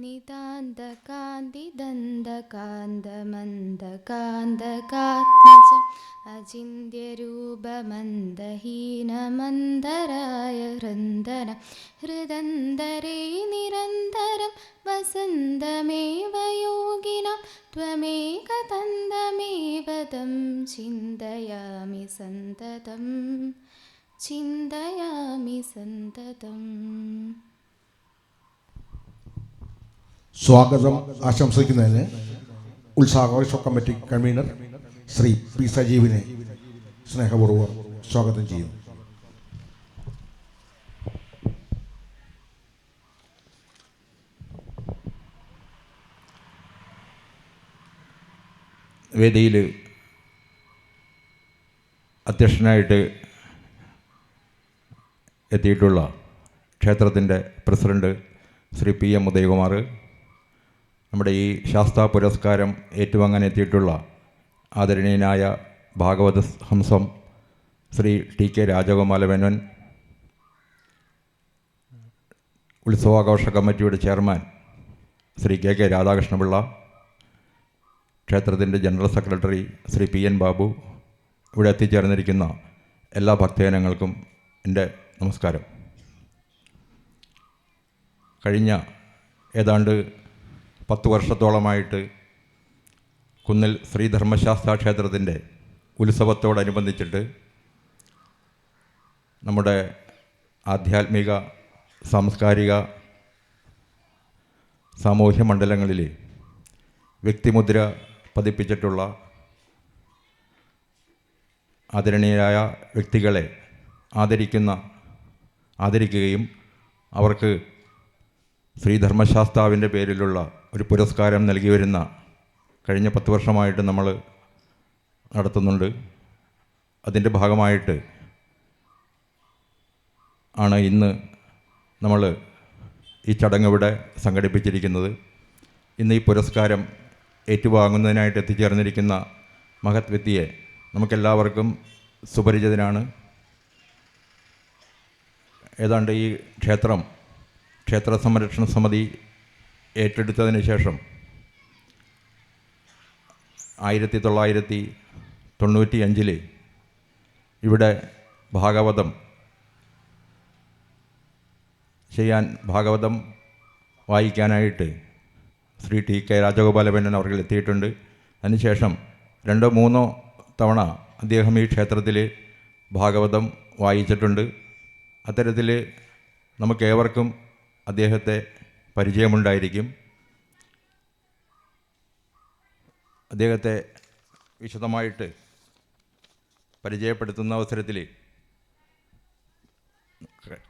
नितान्तकान्तिदन्तकान्तमन्दकान्तकात्मजम् अचिन्त्यरूपमन्दहीनमन्दराय हृन्दन हृदन्तरे निरन्तरं वसन्तमेव योगिनां त्वमेकतन्दमेव तं चिन्तयामि सन्ततं चिन्तयामि सन्ततम् സ്വാഗതം ആശംസിക്കുന്നതിന് ഉത്സാഹോത്സവ കമ്മിറ്റി കൺവീനർ ശ്രീ പി സജീവിനെ സ്നേഹപൂർവം സ്വാഗതം ചെയ്യുന്നു. വേദിയിൽ അധ്യക്ഷനായിട്ട് എത്തിയിട്ടുള്ള ക്ഷേത്രത്തിന്റെ president Shri P M Udayakumar നമ്മുടെ ഈ ശാസ്ത്ര പുരസ്കാരം ഏറ്റുവാങ്ങാൻ എത്തിയിട്ടുള്ള ആദരണീയനായ ഭാഗവത ഹംസം ശ്രീ ടി കെ രാജഗോപാലമേനോൻ ഉത്സവാഘോഷ കമ്മിറ്റിയുടെ chairman Shri K K Radhakrishnapillai ക്ഷേത്രത്തിന്റെ general secretary Shri P N Babu ഇവിടെ എത്തിച്ചേർന്നിരിക്കുന്ന എല്ലാ ഭക്തജനങ്ങൾക്കും എന്റെ നമസ്കാരം. കഴിഞ്ഞ ഏതാണ്ട് പത്ത് വർഷത്തോളമായിട്ട് കുന്നിൽ ശ്രീധർമ്മശാസ്ത്ര ക്ഷേത്രത്തിന്റെ ഉത്സവത്തോടനുബന്ധിച്ചിട്ട് നമ്മുടെ ആധ്യാത്മിക സാംസ്കാരിക സാമൂഹ്യ മണ്ഡലങ്ങളിൽ വ്യക്തിമുദ്ര പതിപ്പിച്ചിട്ടുള്ള ആദരണീയരായ വ്യക്തികളെ ആദരിക്കുന്ന ആദരിക്കുകയും അവർക്ക് ശ്രീധർമ്മശാസ്താവിന്റെ പേരിലുള്ള ഒരു പുരസ്കാരം നൽകി വരുന്ന കഴിഞ്ഞ പത്ത് വർഷമായിട്ട് നമ്മൾ നടത്തുന്നുണ്ട്. അതിന്റെ ഭാഗമായിട്ട് ആണ് ഇന്ന് നമ്മൾ ഈ ചടങ്ങ് ഇവിടെ സംഘടിപ്പിച്ചിരിക്കുന്നത്. ഇന്ന് ഈ പുരസ്കാരം ഏറ്റുവാങ്ങുന്നതിനായിട്ട് എത്തിച്ചേർന്നിരിക്കുന്ന മഹത് വ്യക്തിയെ നമുക്കെല്ലാവർക്കും സുപരിചിതനാണ്. ഏതാണ്ട് ഈ ക്ഷേത്രം ക്ഷേത്ര സംരക്ഷണ സമിതി ഏറ്റെടുത്തതിന് ശേഷം ആയിരത്തി തൊള്ളായിരത്തി തൊണ്ണൂറ്റി അഞ്ചിൽ ഇവിടെ ഭാഗവതം ചെയ്യാൻ ഭാഗവതം വായിക്കാനായിട്ട് ശ്രീ ടി കെ രാജഗോപാലമേനോൻ അവർക്ക് എത്തിയിട്ടുണ്ട്. അതിനുശേഷം രണ്ടോ മൂന്നോ തവണ അദ്ദേഹം ഈ ക്ഷേത്രത്തിൽ ഭാഗവതം വായിച്ചിട്ടുണ്ട്. അത്തരത്തിൽ നമുക്കേവർക്കും അദ്ദേഹത്തെ പരിചയമുണ്ടായിരിക്കും. അദ്ദേഹത്തെ വിശദമായിട്ട് പരിചയപ്പെടുത്തുന്ന അവസരത്തിൽ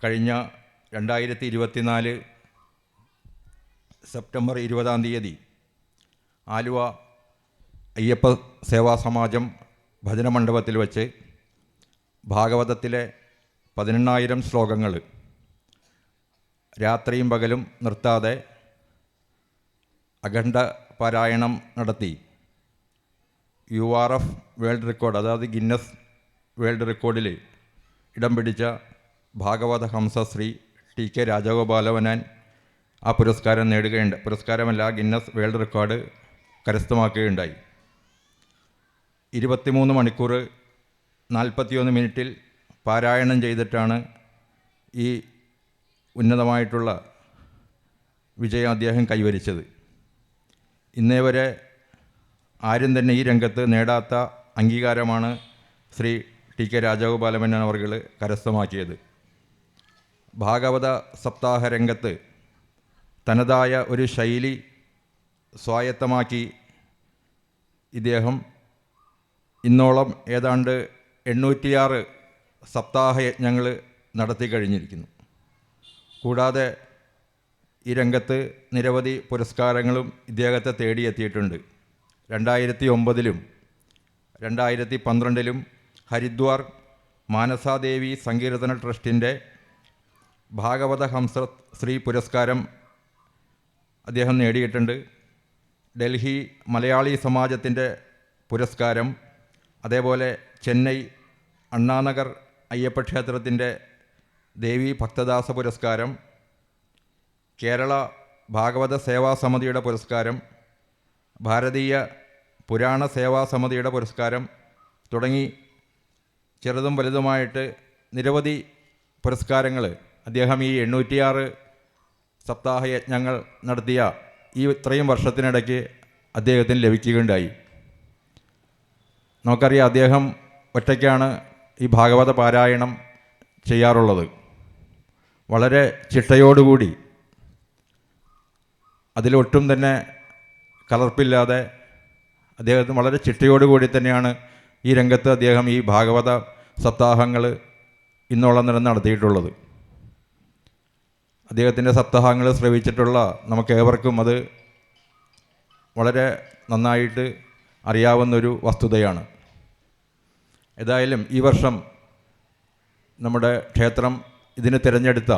കഴിഞ്ഞ രണ്ടായിരത്തി ഇരുപത്തിനാല് സെപ്റ്റംബർ ഇരുപതാം തീയതി ആലുവ അയ്യപ്പ സേവാ സമാജം ഭജന മണ്ഡപത്തിൽ വച്ച് ഭാഗവതത്തിലെ പതിനെണ്ണായിരം ശ്ലോകങ്ങൾ രാത്രിയും പകലും നിർത്താതെ അഖണ്ഡ പാരായണം നടത്തി. U R F world record അതായത് ഗിന്നസ് വേൾഡ് റെക്കോർഡിൽ ഇടം പിടിച്ച ഭാഗവത ഹംസ ശ്രീ ടി കെ രാജഗോപാലവനാൻ ആ പുരസ്കാരം നേടുകയുണ്ട്. പുരസ്കാരമല്ല ഗിന്നസ് വേൾഡ് റെക്കോർഡ് കരസ്ഥമാക്കുകയുണ്ടായി. ഇരുപത്തിമൂന്ന് മണിക്കൂർ നാൽപ്പത്തിയൊന്ന് മിനിറ്റിൽ പാരായണം ചെയ്തിട്ടാണ് ഈ ഉന്നതമായിട്ടുള്ള വിജയം അദ്ദേഹം കൈവരിച്ചത്. ഇന്നേ വരെ ആരും തന്നെ ഈ രംഗത്ത് നേടാത്ത അംഗീകാരമാണ് ശ്രീ ടി കെ രാജഗോപാലമേനോൻ അവർ കരസ്ഥമാക്കിയത്. ഭാഗവത സപ്താഹ രംഗത്ത് തനതായ ഒരു ശൈലി സ്വായത്തമാക്കി ഇദ്ദേഹം ഇന്നോളം ഏതാണ്ട് എണ്ണൂറ്റിയാറ് സപ്താഹ യജ്ഞങ്ങൾ നടത്തി കഴിഞ്ഞിരിക്കുന്നു. കൂടാതെ ഈ രംഗത്ത് നിരവധി പുരസ്കാരങ്ങളും ഇദ്ദേഹത്തെ തേടിയെത്തിയിട്ടുണ്ട്. രണ്ടായിരത്തി ഒമ്പതിലും രണ്ടായിരത്തി പന്ത്രണ്ടിലും ഹരിദ്വാർ മാനസാദേവി സങ്കീർത്തന ട്രസ്റ്റിന്റെ ഭാഗവത ഹംസ ശ്രീ പുരസ്കാരം അദ്ദേഹം നേടിയിട്ടുണ്ട്. ഡൽഹി മലയാളി സമാജത്തിന്റെ പുരസ്കാരം അതേപോലെ ചെന്നൈ അണ്ണാനഗർ അയ്യപ്പ ക്ഷേത്രത്തിന്റെ ദേവി ഭക്തദാസ പുരസ്കാരം കേരള ഭാഗവത സേവാ സമിതിയുടെ പുരസ്കാരം ഭാരതീയ പുരാണ സേവാ സമിതിയുടെ പുരസ്കാരം തുടങ്ങി ചെറുതും വലുതുമായിട്ട് നിരവധി പുരസ്കാരങ്ങൾ. അദ്ദേഹം ഈ എണ്ണൂറ്റിയാറ് സപ്താഹ യജ്ഞങ്ങൾ നടത്തിയ ഈ ഇത്രയും വർഷത്തിനിടയ്ക്ക് അദ്ദേഹത്തിന് ലഭിക്കുകയുണ്ടായി. നമുക്കറിയാം അദ്ദേഹം ഒറ്റയ്ക്കാണ് ഈ ഭാഗവത പാരായണം ചെയ്യാറുള്ളത്. വളരെ ചിട്ടയോടുകൂടി അതിലൊട്ടും തന്നെ കലർപ്പില്ലാതെ അദ്ദേഹത്തിന് വളരെ ചിട്ടയോടുകൂടി തന്നെയാണ് ഈ രംഗത്ത് അദ്ദേഹം ഈ ഭാഗവത സപ്താഹങ്ങൾ ഇന്നോളം നില നടത്തിയിട്ടുള്ളത്. അദ്ദേഹത്തിന്റെ സപ്താഹങ്ങൾ ശ്രവിച്ചിട്ടുള്ള നമുക്കേവർക്കും അത് വളരെ നന്നായിട്ട് അറിയാവുന്നൊരു വസ്തുതയാണ്. ഏതായാലും ഈ വർഷം നമ്മുടെ ക്ഷേത്രം ഇതിന് തിരഞ്ഞെടുത്ത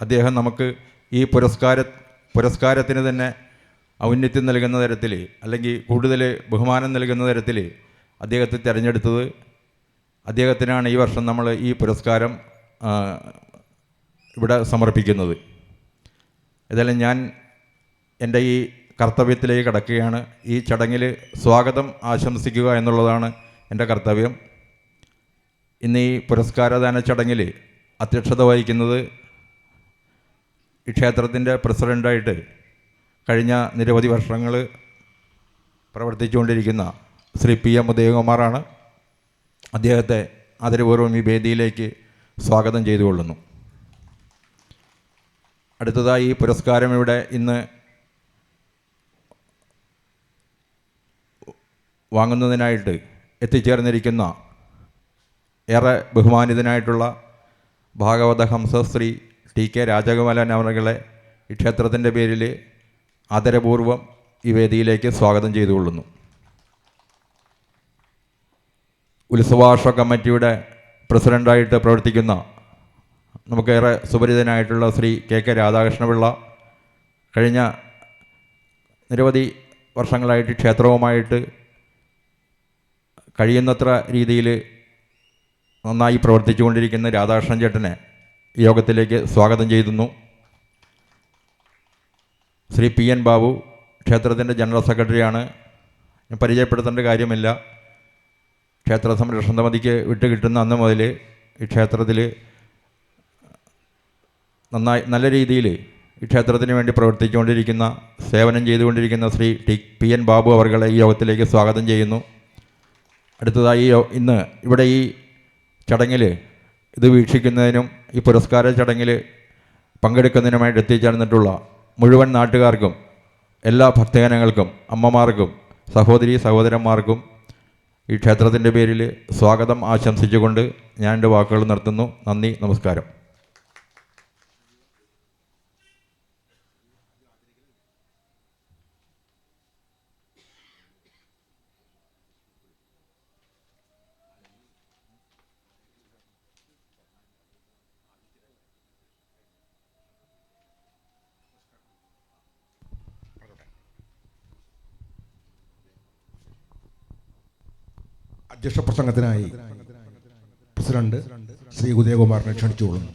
അദ്ദേഹം നമുക്ക് ഈ പുരസ്കാര പുരസ്കാരത്തിന് തന്നെ ഔന്നത്യം നൽകുന്ന തരത്തിൽ അല്ലെങ്കിൽ കൂടുതൽ ബഹുമാനം നൽകുന്ന തരത്തിൽ അദ്ദേഹത്തെ തിരഞ്ഞെടുത്തത് അദ്ദേഹത്തിനാണ് ഈ വർഷം നമ്മൾ ഈ പുരസ്കാരം ഇവിടെ സമർപ്പിക്കുന്നത്. ഏതായാലും ഞാൻ എന്റെ ഈ കർത്തവ്യത്തിലേക്ക് കടക്കുകയാണ്. ഈ ചടങ്ങിൽ സ്വാഗതം ആശംസിക്കുക എന്നുള്ളതാണ് എന്റെ കർത്തവ്യം. ഇന്ന് ഈ പുരസ്കാരദാന ചടങ്ങിൽ അധ്യക്ഷത വഹിക്കുന്നത് ഈ ക്ഷേത്രത്തിന്റെ പ്രസിഡന്റായിട്ട് കഴിഞ്ഞ നിരവധി വർഷങ്ങൾ പ്രവർത്തിച്ചുകൊണ്ടിരിക്കുന്ന ശ്രീ പി എം ഉദയകുമാറാണ് അദ്ദേഹത്തെ ആദരപൂർവം ഈ വേദിയിലേക്ക് സ്വാഗതം ചെയ്തുകൊള്ളുന്നു. അടുത്തതായി ഈ പുരസ്കാരം ഇവിടെ ഇന്ന് വാങ്ങുന്നതിനായിട്ട് എത്തിച്ചേർന്നിരിക്കുന്ന ഏറെ ബഹുമാനിതനായിട്ടുള്ള ഭാഗവത ഹംസശ്രീ ടി കെ രാജകുമാരൻ അവറുകളെ ക്ഷേത്രത്തിന്റെ പേരിൽ ആദരപൂർവം ഈ വേദിയിലേക്ക് സ്വാഗതം ചെയ്തുകൊള്ളുന്നു. ഉത്സവാർഷ കമ്മിറ്റിയുടെ പ്രസിഡന്റായിട്ട് പ്രവർത്തിക്കുന്ന നമുക്കേറെ സുപരിതനായിട്ടുള്ള ശ്രീ കെ കെ രാധാകൃഷ്ണപിള്ള കഴിഞ്ഞ നിരവധി വർഷങ്ങളായിട്ട് ക്ഷേത്രവുമായിട്ട് കഴിയുന്നത്ര രീതിയിൽ നന്നായി പ്രവർത്തിച്ചുകൊണ്ടിരിക്കുന്ന രാധാകൃഷ്ണൻ ചേട്ടനെ യോഗത്തിലേക്ക് സ്വാഗതം ചെയ്യുന്നു. ശ്രീ പി എൻ ബാബു ക്ഷേത്രത്തിന്റെ ജനറൽ സെക്രട്ടറിയാണ്. പരിചയപ്പെടുത്തേണ്ട കാര്യമില്ല. ക്ഷേത്ര സംരക്ഷണ സമിതിക്ക് വിട്ട് കിട്ടുന്ന അന്ന് മുതൽ ഈ ക്ഷേത്രത്തിൽ നന്നായി നല്ല രീതിയിൽ ഈ ക്ഷേത്രത്തിന് വേണ്ടി പ്രവർത്തിച്ചുകൊണ്ടിരിക്കുന്ന സേവനം ചെയ്തുകൊണ്ടിരിക്കുന്ന Shri T P N Babu അവർകളെ ഈ യോഗത്തിലേക്ക് സ്വാഗതം ചെയ്യുന്നു. അടുത്തതായി ഇന്ന് ഇവിടെ ഈ ചടങ്ങിൽ ഇത് വീക്ഷിക്കുന്നതിനും ഈ പുരസ്കാര ചടങ്ങിൽ പങ്കെടുക്കുന്നതിനുമായിട്ട് എത്തിച്ചേർന്നിട്ടുള്ള മുഴുവൻ നാട്ടുകാർക്കും എല്ലാ ഭക്തജനങ്ങൾക്കും അമ്മമാർക്കും സഹോദരി സഹോദരന്മാർക്കും ഈ ക്ഷേത്രത്തിന്റെ പേരിൽ സ്വാഗതം ആശംസിച്ചുകൊണ്ട് ഞാൻ എന്റെ വാക്കുകൾ നിർത്തുന്നു. നന്ദി നമസ്കാരം. അധ്യക്ഷ പ്രസംഗത്തിനായി പ്രസിഡന്റ് ശ്രീ ഉദയകുമാറിനെ ക്ഷണിച്ചുകൊള്ളുന്നു.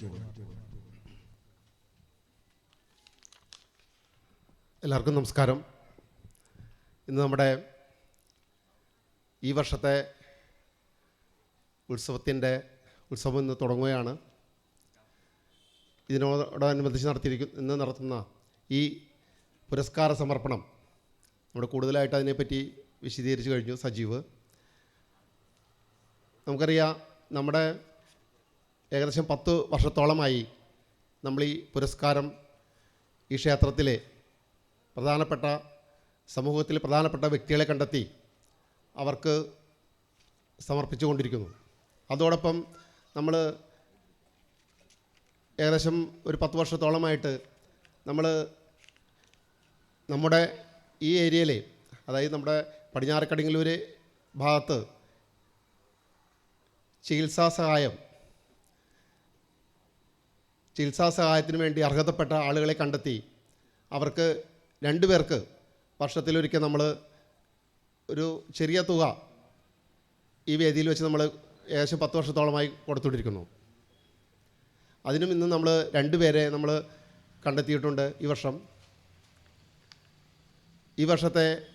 എല്ലാവർക്കും നമസ്കാരം. ഇന്ന് നമ്മുടെ ഈ വർഷത്തെ ഉത്സവത്തിന്റെ ഉത്സവം ഇന്ന് തുടങ്ങുകയാണ്. ഇതിനോടനുബന്ധിച്ച് നടത്തിയിരിക്കുന്ന ഇന്ന് നടത്തുന്ന ഈ പുരസ്കാര സമർപ്പണം നമ്മുടെ കൂടുതലായിട്ട് അതിനെപ്പറ്റി വിശദീകരിച്ചു കഴിഞ്ഞു. സജീവ് നമുക്കറിയാം നമ്മുടെ ഏകദേശം പത്ത് വർഷത്തോളമായി നമ്മൾ ഈ പുരസ്കാരം ഈ ക്ഷേത്രത്തിലെ പ്രധാനപ്പെട്ട സമൂഹത്തിൽ പ്രധാനപ്പെട്ട വ്യക്തികളെ കണ്ടെത്തി അവർക്ക് സമർപ്പിച്ചുകൊണ്ടിരിക്കുന്നു. അതോടൊപ്പം നമ്മൾ ഏകദേശം ഒരു പത്ത് വർഷത്തോളമായിട്ട് നമ്മൾ നമ്മുടെ ഈ ഏരിയയിൽ അതായത് നമ്മുടെ പടിഞ്ഞാറക്കടിങ്ങല്ലൂർ ഭാഗത്ത് ചികിത്സാ സഹായം. ചികിത്സാ സഹായത്തിന് വേണ്ടി അർഹതപ്പെട്ട ആളുകളെ കണ്ടെത്തി. അവർക്ക് രണ്ട് പേർക്ക് വർഷത്തിലൊരിക്കൽ നമ്മൾ ഒരു ചെറിയ തുക ഈ വേദിയിൽ വെച്ച് നമ്മൾ ഏകദേശം പത്ത് വർഷത്തോളമായി കൊടുത്തുകൊണ്ടിരിക്കുന്നു. അതിനും ഇന്ന് നമ്മൾ രണ്ട് പേരെ നമ്മൾ കണ്ടെത്തിയിട്ടുണ്ട് ഈ വർഷം. ഈ വർഷത്തെ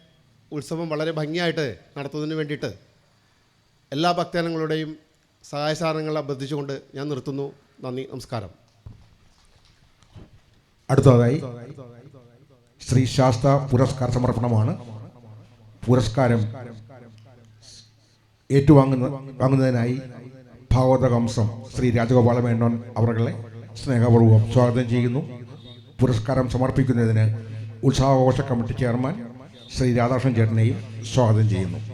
ഉത്സവം വളരെ ഭംഗിയായിട്ട് നടത്തുന്നതിന് വേണ്ടിയിട്ട് എല്ലാ ഭക്തജനങ്ങളുടെയും സഹായ സഹകരണങ്ങൾ അഭ്യർത്ഥിച്ചുകൊണ്ട് ഞാൻ നിർത്തുന്നു. നന്ദി നമസ്കാരം. അടുത്തതായി ശ്രീ ശാസ്ത്ര പുരസ്കാര സമർപ്പണമാണ്. പുരസ്കാരം ഏറ്റുവാങ്ങുന്ന വാങ്ങുന്നതിനായി ഭാഗവതകംസം ശ്രീ രാജഗോപാല മേനോൻ അവരുടെ സ്നേഹപൂർവം സ്വാഗതം ചെയ്യുന്നു. പുരസ്കാരം സമർപ്പിക്കുന്നതിന് ഉത്സാഹഘോഷ കമ്മിറ്റി ചെയർമാൻ ശ്രീ രാധാകൃഷ്ണൻ ചേട്ടനെയും സ്വാഗതം ചെയ്യുന്നു.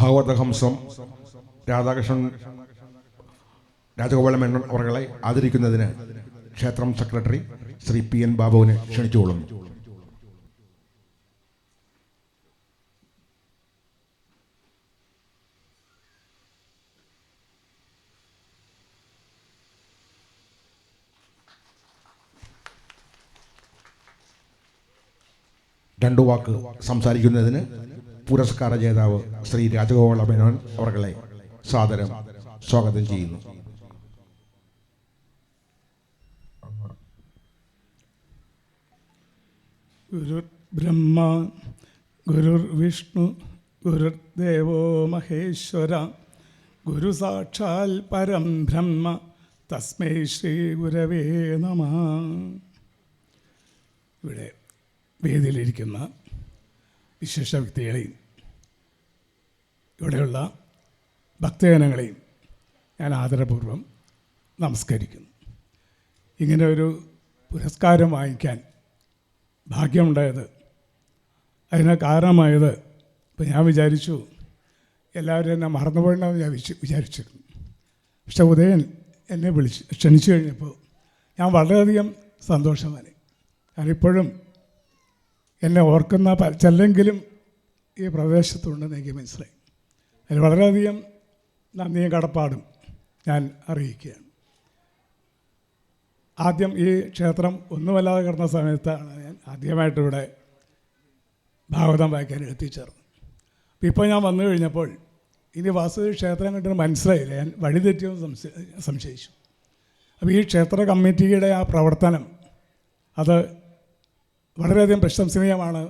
ഭാഗവതഹംസം രാധാകൃഷ്ണൻ രാജഗോപാല മേനോൻ അവരെ ആദരിക്കുന്നതിന് ക്ഷേത്രം സെക്രട്ടറി ശ്രീ പി എൻ ബാബുവിനെ ക്ഷണിച്ചുകൊള്ളുന്നു. രണ്ടു വാക്ക് സംസാരിക്കുന്നതിന് പുരസ്കാര ജേതാവ് ശ്രീ രാജഗോപാല മേനോൻ അവരെ സാദരം സ്വാഗതം ചെയ്യുന്നു. ഗുരുർ ബ്രഹ്മ ഗുരുർ വിഷ്ണു ഗുരുദേവോ മഹേശ്വര ഗുരു സാക്ഷാൽ പരം ബ്രഹ്മ തസ്മൈ ശ്രീ ഗുരവേ നമ. ഇവിടെ വേദിയിലിരിക്കുന്ന വിശേഷ വ്യക്തികളെയും ഇവിടെയുള്ള ഭക്തജനങ്ങളെയും ഞാൻ ആദരപൂർവം നമസ്കരിക്കുന്നു. ഇങ്ങനെ ഒരു പുരസ്കാരം വാങ്ങിക്കാൻ ഭാഗ്യമുണ്ടായത് അതിന് കാരണമായത് ഇപ്പം ഞാൻ വിചാരിച്ചു എല്ലാവരും എന്നെ മറന്നുപോകണമെന്ന് ഞാൻ വിചാ- വിചാരിച്ചിരുന്നു. പക്ഷെ ഉദയൻ എന്നെ വിളിച്ച് ക്ഷണിച്ചു കഴിഞ്ഞപ്പോൾ ഞാൻ വളരെയധികം സന്തോഷമായി ഇപ്പോഴും എന്നെ ഓർക്കുന്ന ചിലെങ്കിലും ഈ പ്രദേശത്തുണ്ടെന്ന് എനിക്ക് മനസ്സിലായി. അതിൽ വളരെയധികം നന്ദിയും കടപ്പാടും ഞാൻ അറിയിക്കുകയാണ്. ആദ്യം ഈ ക്ഷേത്രം ഒന്നുമല്ലാതെ കിടന്ന സമയത്താണ് ഞാൻ ആദ്യമായിട്ട് ഇവിടെ ഭാഗവതം വായിക്കാൻ എത്തിച്ചേർന്നത്. അപ്പം ഇപ്പോൾ ഞാൻ വന്നു കഴിഞ്ഞപ്പോൾ ഇനി വാസുദേവ ക്ഷേത്രം കണ്ടിട്ട് മനസ്സിലായില്ല. ഞാൻ വഴിതെറ്റിയെന്ന് സംശയ സംശയിച്ചു. അപ്പോൾ ഈ ക്ഷേത്ര കമ്മിറ്റിയുടെ ആ പ്രവർത്തനം അത് വളരെയധികം പ്രശംസനീയമാണ്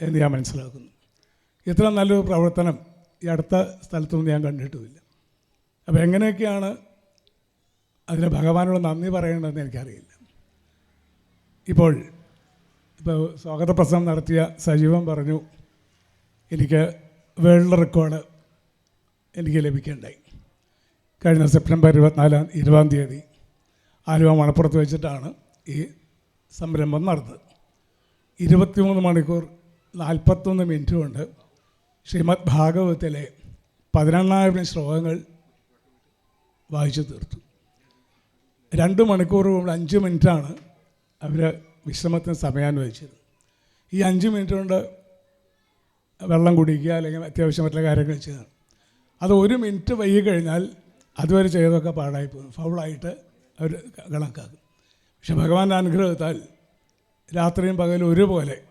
എന്ന് ഞാൻ മനസ്സിലാക്കുന്നു. ഇത്ര നല്ലൊരു പ്രവർത്തനം ഈ അടുത്ത സ്ഥലത്തൊന്നും ഞാൻ കണ്ടിട്ടുമില്ല. അപ്പോൾ എങ്ങനെയൊക്കെയാണ് അതിന് ഭഗവാനോട് നന്ദി പറയേണ്ടതെന്ന് എനിക്കറിയില്ല. ഇപ്പോൾ ഇപ്പോൾ സ്വാഗത പ്രസംഗം നടത്തിയ സജീവൻ പറഞ്ഞു എനിക്ക് വേൾഡ് റെക്കോർഡ് എനിക്ക് ലഭിക്കേണ്ടായി. കഴിഞ്ഞ സെപ്റ്റംബർ ഇരുപത്തിനാലാം ഇരുപതാം തീയതി ആലുവ മണപ്പുറത്ത് വെച്ചിട്ടാണ് ഈ സംരംഭം നടന്നത്. ഇരുപത്തിമൂന്ന് മണിക്കൂർ നാൽപ്പത്തൊന്ന് മിനിറ്റ് കൊണ്ട് ശ്രീമദ് ഭാഗവതത്തിലെ പതിനെണ്ണായിരം ശ്ലോകങ്ങൾ വായിച്ചു തീർത്തു. രണ്ട് മണിക്കൂർ കൊണ്ട് അഞ്ച് മിനിറ്റാണ് അവർ വിശ്രമത്തിന് സമയാനുവദിച്ചത് ഈ അഞ്ച് മിനിറ്റ് കൊണ്ട് വെള്ളം കുടിക്കുക അല്ലെങ്കിൽ അത്യാവശ്യം മറ്റുള്ള കാര്യങ്ങൾ ചെയ്യണം അത് ഒരു മിനിറ്റ് വൈകി കഴിഞ്ഞാൽ അതുവരെ ചെയ്തതൊക്കെ പാടായി പോകും. ഫൗളായിട്ട് അവർ കണക്കാക്കും. പക്ഷെ ഭഗവാന്റെ അനുഗ്രഹത്താൽ രാത്രിയും പകലും ഒരുപോലെ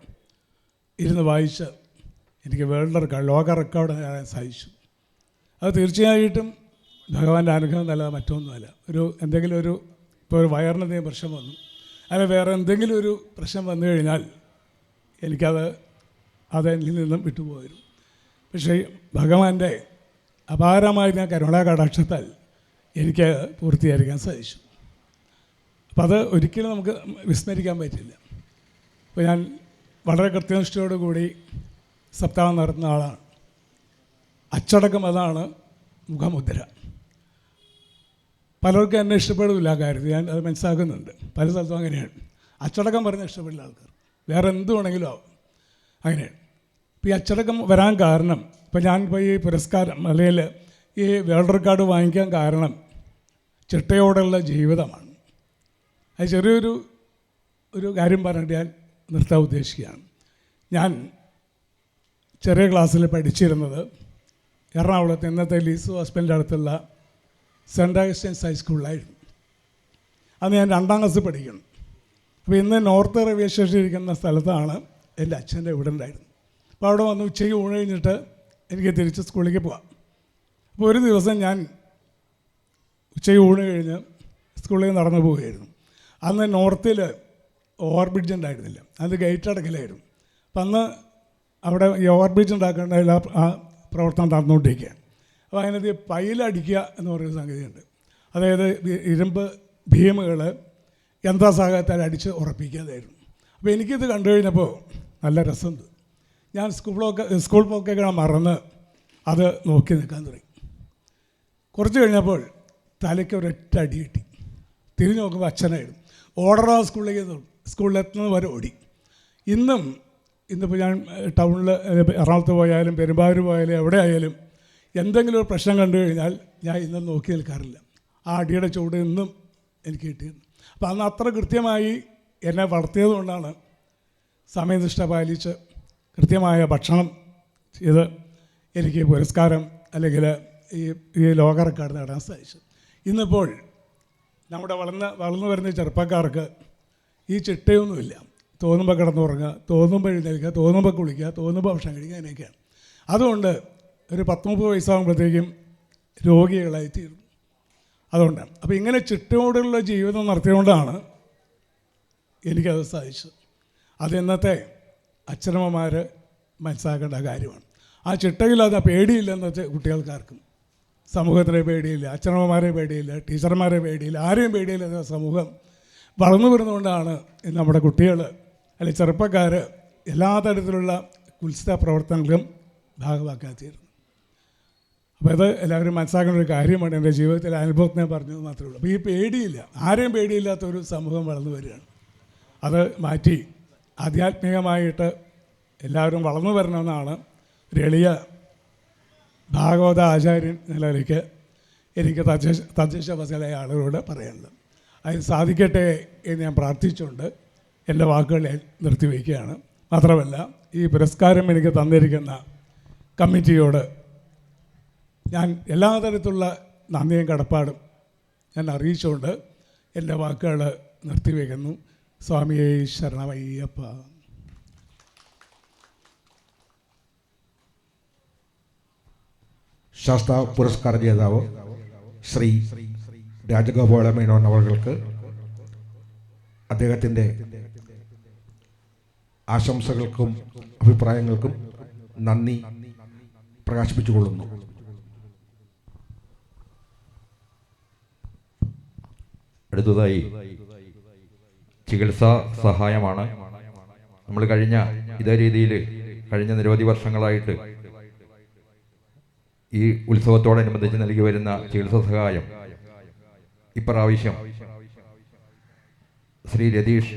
ഇരുന്ന് വായിച്ച് എനിക്ക് വേൾഡ് റെക്കോർഡ് ലോക റെക്കോർഡ് നേടാൻ സാധിച്ചു അത് തീർച്ചയായിട്ടും ഭഗവാന്റെ അനുഗ്രഹം നല്ലത് മറ്റൊന്നുമല്ല. ഒരു എന്തെങ്കിലും ഒരു ഇപ്പോൾ ഒരു വയറിന് എന്തെങ്കിലും പ്രശ്നം വന്നു അല്ലെങ്കിൽ വേറെ എന്തെങ്കിലും ഒരു പ്രശ്നം വന്നു കഴിഞ്ഞാൽ എനിക്കത് അതെന്നിൽ നിന്നും വിട്ടുപോയിരുന്നു പക്ഷേ ഭഗവാന്റെ ഞാൻ കരുണാ കടാക്ഷത്താൽ എനിക്ക് പൂർത്തീകരിക്കാൻ സാധിച്ചു. അപ്പം അത് ഒരിക്കലും നമുക്ക് വിസ്മരിക്കാൻ പറ്റില്ല. അപ്പോൾ ഞാൻ വളരെ കൃത്യനിഷ്ഠയോടുകൂടി സപ്താഹം നടത്തുന്ന ആളാണ്. അച്ചടക്കം അതാണ് മുഖമുദ്ര. പലർക്കും എന്നെ ഇഷ്ടപ്പെടില്ല ആ കാര്യത്തിൽ. ഞാൻ അത് മനസ്സിലാക്കുന്നുണ്ട്. പല സ്ഥലത്തും അങ്ങനെയാണ്. അച്ചടക്കം പറഞ്ഞ ഇഷ്ടപ്പെടില്ല ആൾക്കാർ. വേറെ എന്ത് വേണമെങ്കിലും ആവും. അങ്ങനെയാണ്. ഇപ്പോൾ ഈ അച്ചടക്കം വരാൻ കാരണം ഇപ്പോൾ ഞാൻ ഇപ്പോൾ ഈ പുരസ്കാരം അല്ലെങ്കിൽ ഈ വേൾഡ് റെക്കോർഡ് വാങ്ങിക്കാൻ കാരണം ചിട്ടയോടെയുള്ള ജീവിതമാണ്. അത് ചെറിയൊരു ഒരു കാര്യം പറഞ്ഞിട്ട് ഞാൻ നിർത്താൻ ഉദ്ദേശിക്കുകയാണ്. ഞാൻ ചെറിയ ക്ലാസ്സിൽ പഠിച്ചിരുന്നത് എറണാകുളത്ത് ഇന്നത്തെ ലീസു ഹോസ്പിറ്റലിന്റെ അടുത്തുള്ള സെന്റ് അഗസ്റ്റൻസ് ഹൈസ്കൂളിലായിരുന്നു അന്ന് ഞാൻ രണ്ടാം ക്ലാസ് പഠിക്കണം അപ്പോൾ ഇന്ന് നോർത്ത് റെയിൽവേ സ്റ്റേഷൻ ഇരിക്കുന്ന സ്ഥലത്താണ് എന്റെ അച്ഛന്റെ വീടുണ്ടായിരുന്നത് അപ്പോൾ അവിടെ വന്ന് ഉച്ചയ്ക്ക് ഊണ് കഴിഞ്ഞിട്ട് എനിക്ക് തിരിച്ച് സ്കൂളിലേക്ക് പോവാം അപ്പോൾ ഒരു ദിവസം ഞാൻ ഉച്ചയ്ക്ക് ഊണ് കഴിഞ്ഞ് സ്കൂളിൽ നടന്നു പോവുകയായിരുന്നു. അന്ന് നോർത്തിൽ ഓവർ ബ്രിഡ്ജ് ഉണ്ടായിരുന്നില്ല. അത് ഗേറ്റ് അടക്കലായിരുന്നു. അപ്പം അന്ന് അവിടെ ഈ ഓവർ ബ്രിഡ്ജ് ഉണ്ടാക്കേണ്ട എല്ലാ ആ പ്രവർത്തനം നടന്നുകൊണ്ടിരിക്കുകയാണ് അപ്പോൾ അതിനകത്ത് പൈലടിക്കുക എന്ന് പറയുന്ന സംഗതിയുണ്ട്. അതായത് ഇരുമ്പ് ഭീമുകൾ യന്ത്രസഹായത്താൽ അടിച്ച് ഉറപ്പിക്കാതായിരുന്നു അപ്പോൾ എനിക്കിത് കണ്ടു കഴിഞ്ഞപ്പോൾ നല്ല രസമുണ്ട്. ഞാൻ സ്കൂളൊക്കെ സ്കൂൾ പോക്കൊക്കെ മറന്ന് അത് നോക്കി നിൽക്കാൻ തുടങ്ങി. കുറച്ച് കഴിഞ്ഞപ്പോൾ തലയ്ക്ക് ഒരൊറ്റ അടി കിട്ടി. തിരിഞ്ഞു നോക്കുമ്പോൾ അച്ഛനായിരുന്നു. ഓർഡറാ സ്കൂളിലേക്ക് തൊ- സ്കൂളിലെത്തുന്നത് വരെ ഓടി. ഇന്നും ഇന്നിപ്പോൾ ഞാൻ ടൗണിൽ എറണാകുളത്ത് പോയാലും പെരുമ്പാവൂർ പോയാലും എവിടെ ആയാലും എന്തെങ്കിലും ഒരു പ്രശ്നം കണ്ടു കഴിഞ്ഞാൽ ഞാൻ ഇന്നും നോക്കി നിൽക്കാറില്ല. ആ അടിയുടെ ചൂട് ഇന്നും എനിക്ക് കിട്ടിയിരുന്നു അപ്പോൾ അന്ന് അത്ര കൃത്യമായി എന്നെ വളർത്തിയത് കൊണ്ടാണ് സമയനിഷ്ഠ പാലിച്ച് കൃത്യമായ ഭക്ഷണം ചെയ്ത് എനിക്ക് പുരസ്കാരം അല്ലെങ്കിൽ ഈ ഈ ലോക റെക്കോർഡ് നേടാൻ സാധിച്ചു ഇന്നിപ്പോൾ നമ്മുടെ വളർന്ന് വളർന്നു വരുന്ന ചെറുപ്പക്കാർക്ക് ഈ ചിട്ടയൊന്നുമില്ല. തോന്നുമ്പോൾ കിടന്നുറങ്ങുക തോന്നുമ്പോൾ എഴുന്നേൽക്കുക തോന്നുമ്പോൾ കുളിക്കുക തോന്നുമ്പോൾ ഭക്ഷണം കഴിക്കുക അങ്ങനെയൊക്കെയാണ് അതുകൊണ്ട് ഒരു പത്ത് മുപ്പത് വയസ്സാകുമ്പോഴത്തേക്കും രോഗികളായി തീരും. അതുകൊണ്ടാണ് അപ്പോൾ ഇങ്ങനെ ചിട്ടയോടുള്ള ജീവിതം നടത്തിയതുകൊണ്ടാണ് എനിക്കത് സാധിച്ചത്. അത് ഇന്നത്തെ അച്ഛനമ്മമാർ മനസ്സിലാക്കേണ്ട കാര്യമാണ്. ആ ചിട്ടയില്ലാതെ പേടിയില്ല എന്നത് കുട്ടികൾക്കാർക്കും സമൂഹത്തിനെ പേടിയില്ല അച്ഛനമ്മമാരെ പേടിയില്ല ടീച്ചർമാരെ പേടിയില്ല ആരെയും പേടിയില്ല സമൂഹം വളർന്നു വരുന്നതുകൊണ്ടാണ് നമ്മുടെ കുട്ടികൾ അല്ലെങ്കിൽ ചെറുപ്പക്കാർ എല്ലാ തരത്തിലുള്ള കുത്സിത പ്രവർത്തനങ്ങളും ഭാഗമാക്കാത്തീരുന്നു അപ്പോൾ ഇത് എല്ലാവരും മനസ്സിലാക്കേണ്ട ഒരു കാര്യമാണ് എന്റെ ജീവിതത്തിൽ അനുഭവത്തിനെ പറഞ്ഞത് മാത്രമേ ഉള്ളൂ. അപ്പോൾ ഈ പേടിയില്ല ആരെയും പേടിയില്ലാത്ത ഒരു സമൂഹം വളർന്നു വരികയാണ്. അത് മാറ്റി ആധ്യാത്മികമായിട്ട് എല്ലാവരും വളർന്നു വരണമെന്നാണ് ഒരു എളിയ ഭാഗവത ആചാര്യൻ നിലയിലേക്ക് എനിക്ക് തദ്ദേശ തദ്ദേശ വസലായ ആളുകളോട് പറയാനുള്ളത്. അതിന് സാധിക്കട്ടെ എന്ന് ഞാൻ പ്രാർത്ഥിച്ചുകൊണ്ട് എന്റെ വാക്കുകൾ നിർത്തിവെക്കുകയാണ് മാത്രമല്ല ഈ പുരസ്കാരം എനിക്ക് തന്നിരിക്കുന്ന കമ്മിറ്റിയോട് ഞാൻ എല്ലാ തരത്തിലുള്ള നന്ദിയും കടപ്പാടും ഞാൻ അറിയിച്ചുകൊണ്ട് എന്റെ വാക്കുകൾ നിർത്തിവെക്കുന്നു സ്വാമിയെ ശരണമയ്യപ്പ. ശാസ്ത്ര പുരസ്കാര ജേതാവ് ശ്രീ രാജഗോപാല മേനോൻ അവർക്ക് അദ്ദേഹത്തിന്റെ ആശംസകൾക്കും അഭിപ്രായങ്ങൾക്കും നന്ദി പ്രകാശിപ്പിച്ചുകൊള്ളുന്നു. അടുത്തതായി ചികിത്സാ സഹായമാണ്. നമ്മൾ കഴിഞ്ഞ ഇതേ രീതിയിൽ കഴിഞ്ഞ നിരവധി വർഷങ്ങളായിട്ട് ഈ ഉത്സവത്തോടനുബന്ധിച്ച് നൽകി വരുന്ന ചികിത്സാ സഹായം. ഇപ്രാവശ്യം ശ്രീ രതീഷ്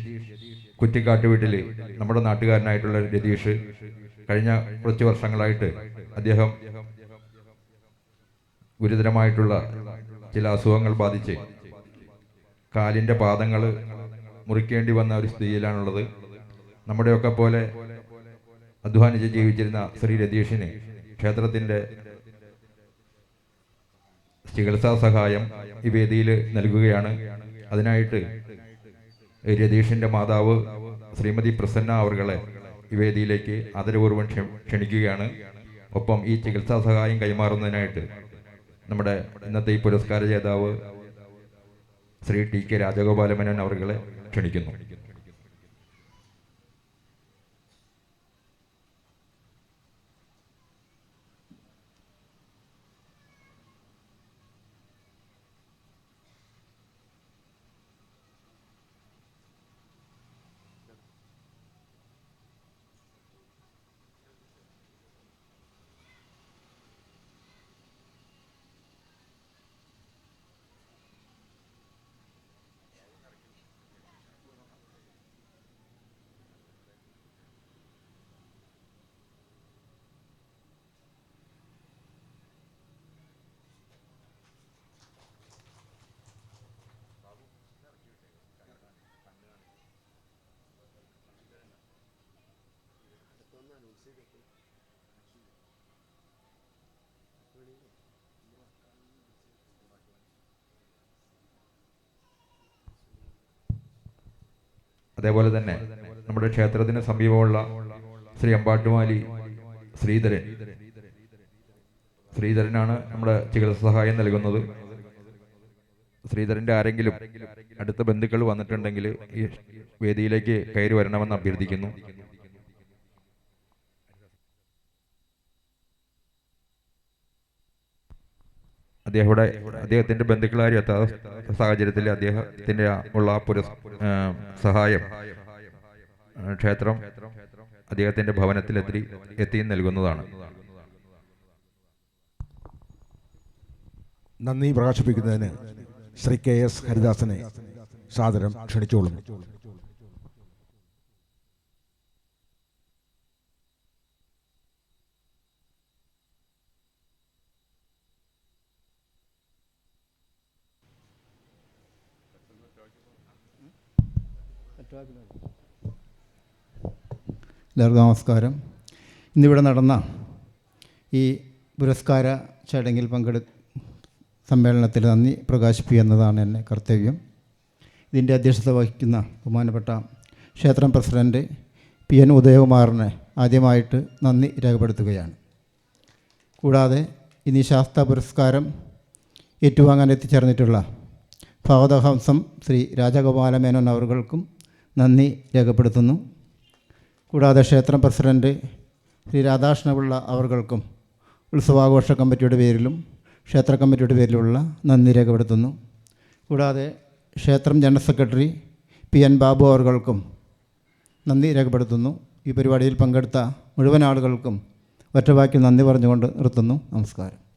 കുറ്റിക്കാട്ട് വീട്ടിൽ നമ്മുടെ നാട്ടുകാരനായിട്ടുള്ള രതീഷ് കഴിഞ്ഞ കുറച്ച് വർഷങ്ങളായിട്ട് അദ്ദേഹം ഗുരുതരമായിട്ടുള്ള ചില അസുഖങ്ങൾ ബാധിച്ച് കാലിന്റെ പാദങ്ങൾ മുറിക്കേണ്ടി വന്ന ഒരു സ്ഥിതിയിലാണുള്ളത്. നമ്മുടെയൊക്കെ പോലെ അധ്വാനിച്ച് ജീവിച്ചിരുന്ന ശ്രീ രതീഷിന് ക്ഷേത്രത്തിന്റെ ചികിത്സാ സഹായം ഈ വേദിയിൽ നൽകുകയാണ്. അതിനായിട്ട് രതീഷിന്റെ മാതാവ് ശ്രീമതി പ്രസന്ന അവർകളെ ഈ വേദിയിലേക്ക് ആദരപൂർവം ക്ഷണിക്കുകയാണ്. ഒപ്പം ഈ ചികിത്സാ സഹായം കൈമാറുന്നതിനായിട്ട് നമ്മുടെ ഇന്നത്തെ ഈ പുരസ്കാര ജേതാവ് ശ്രീ ടി കെ രാജഗോപാലമേനോൻ അവർകളെ ക്ഷണിക്കുന്നു. അതേപോലെ തന്നെ നമ്മുടെ ക്ഷേത്രത്തിന് സമീപമുള്ള ശ്രീ അമ്പാട്ടുമാലി ശ്രീധരൻ. ശ്രീധരനാണ് നമ്മുടെ ചികിത്സ സഹായം നൽകുന്നത്. ശ്രീധരന്റെ ആരെങ്കിലും അടുത്ത ബന്ധുക്കൾ വന്നിട്ടുണ്ടെങ്കിൽ ഈ വേദിയിലേക്ക് കയറി വരണമെന്ന് അഭ്യർത്ഥിക്കുന്നു. അദ്ദേഹം ഇവിടെ അദ്ദേഹത്തിന്റെ ബന്ധുക്കളാരും എത്താത്ത സാഹചര്യത്തിൽ അദ്ദേഹത്തിന്റെ ഉള്ള സഹായം ക്ഷേത്രം അദ്ദേഹത്തിന്റെ ഭവനത്തിൽ എത്തി എത്തി നൽകുന്നതാണ്. നന്ദി പ്രകാശിപ്പിക്കുന്നതിന് ശ്രീ കെ എസ് ഹരിദാസനെ സാദരം ക്ഷണിച്ചോളുന്നു എല്ലാവർക്കും നമസ്കാരം. ഇന്നിവിടെ നടന്ന ഈ പുരസ്കാര ചടങ്ങിൽ പങ്കെടു സമ്മേളനത്തിൽ നന്ദി പ്രകാശിപ്പിക്കുക എന്നതാണ് എന്റെ കർത്തവ്യം. ഇതിന്റെ അധ്യക്ഷത വഹിക്കുന്ന ബഹുമാനപ്പെട്ട ക്ഷേത്രം പ്രസിഡന്റ് പി എൻ ഉദയകുമാറിന് ആദ്യമായിട്ട് നന്ദി രേഖപ്പെടുത്തുകയാണ്. കൂടാതെ ഇനി ശാസ്ത്ര പുരസ്കാരം ഏറ്റുവാങ്ങാൻ എത്തിച്ചേർന്നിട്ടുള്ള ഭാഗതഹംസം ശ്രീ രാജഗോപാലമേനോൻ അവർകൾക്കും നന്ദി രേഖപ്പെടുത്തുന്നു. കൂടാതെ ക്ഷേത്രം പ്രസിഡന്റ് ശ്രീ രാധാകൃഷ്ണപിള്ള അവർകൾക്കും ഉത്സവാഘോഷ കമ്മിറ്റിയുടെ പേരിലും ക്ഷേത്ര കമ്മിറ്റിയുടെ പേരിലുള്ള നന്ദി രേഖപ്പെടുത്തുന്നു. കൂടാതെ ക്ഷേത്രം general secretary P N Babu അവർകൾക്കും നന്ദി രേഖപ്പെടുത്തുന്നു. ഈ പരിപാടിയിൽ പങ്കെടുത്ത മുഴുവൻ ആളുകൾക്കും ഒറ്റവാക്കിൽ നന്ദി പറഞ്ഞുകൊണ്ട് നിർത്തുന്നു. നമസ്കാരം.